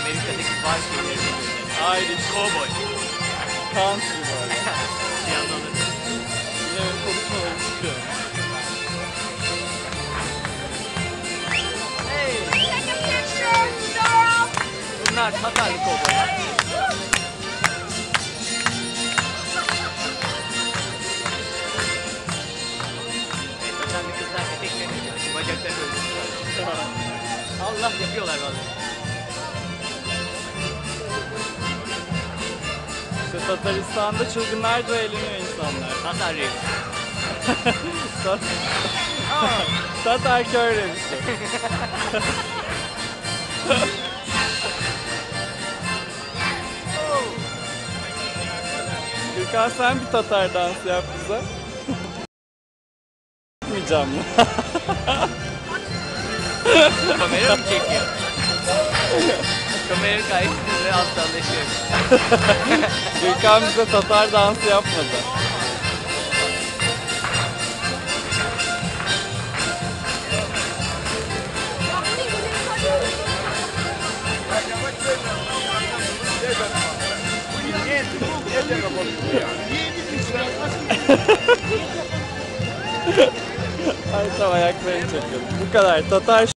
Amerika tek Viking evinde. Haydi cowboy. Country böyle. bir yandan da. Yine böyle konuşma böyle çıkıyor. Not Bunlar Tatarlı cowboy. Allah yapıyorlar vallahi. İşte Tataristan'da çılgınlarca eğleniyor insanlar. Tatar reis. Tat Tatar köy revisi. Gürkan sen bir Tatar dansı yap bize. Yapmayacağım mı? Kamera mı çekiyor? Kamera karşısında ve aptallaşıyor. Gürkan bize Tatar dansı yapmadı. Ay tamam ayaklarını çekiyorum. Bu kadar. Tatar